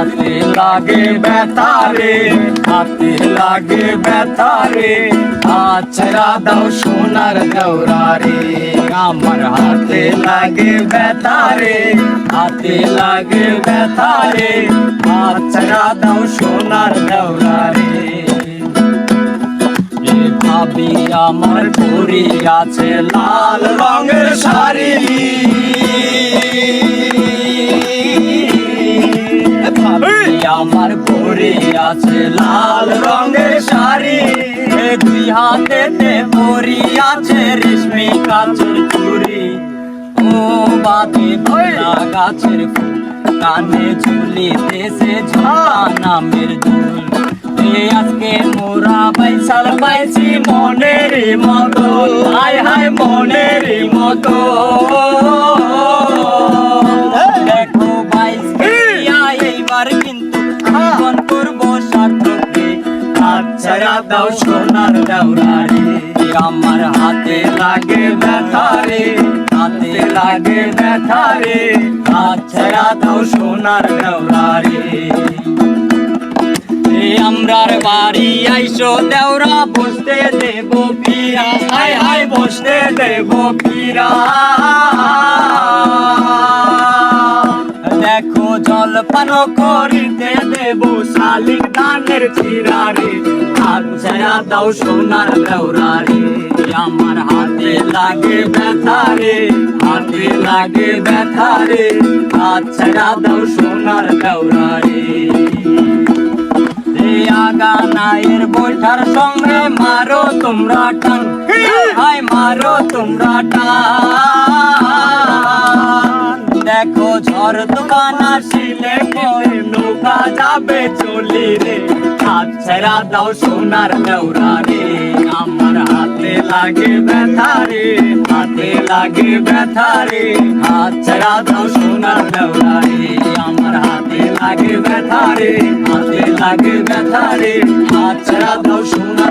হাতে লাগে ব্যথারে হাতে লাগে ব্যথারে আছরা দাও সোনার দেওরারে আমার হাতে লাগে ব্যথারে হাতে লাগে ব্যথারে আছরা দাও সোনার দেওরারে এ ভাবি আমার পরি আছে লাল রঙের শাড়ি আমার পরি আছে লাল রঙের শাড়ি। দুই হাতেতে পরি আছে রেশমি কাচের চুড়ি। ও বাদে ভোলা গাছের ফুল, কানে ঝুলিতেছে ঝোলা নামের দুল। আজকে মোরা পয়সাল পাইছি মনের মতো, হায় হায় মনের মতো। দাও সোনার দেওরারে। আমার হাতে লাগে ব্যথারে হাতে লাগে ব্যথারে আচ্ছা দাও সোনার দেওরারে। আমরার বাড়ি আইসো, দেওরা বসতে দেব পীরা হাই হাই বসতে দেব পীরা দেখো জল পান করিতে দেব শালিক ধানের চিরারে হাত ছায়া দাও সোনার দেওরারে। আমার হাতে লাগে ব্যথারে হাতে লাগে ব্যথারে হাত ছায়া দাও সোনার এ আগা বৈঠার সঙ্গে মারো তোমরা টান। হাই মারো তোমরা টান। দোকান আসিলে পরে নৌকা যাবে চলি রে। হাত ছেড়া দাও সোনার দেওরা রে। আমার হাতে লাগে ব্যথা রে, হাতে লাগে ব্যথা রে। হাত ছেড়া দাও সোনার দেওরা রে। আমার হাতে লাগে ব্যথা রে, হাতে লাগে ব্যথা রে। হাত ছেড়া দাও সোনার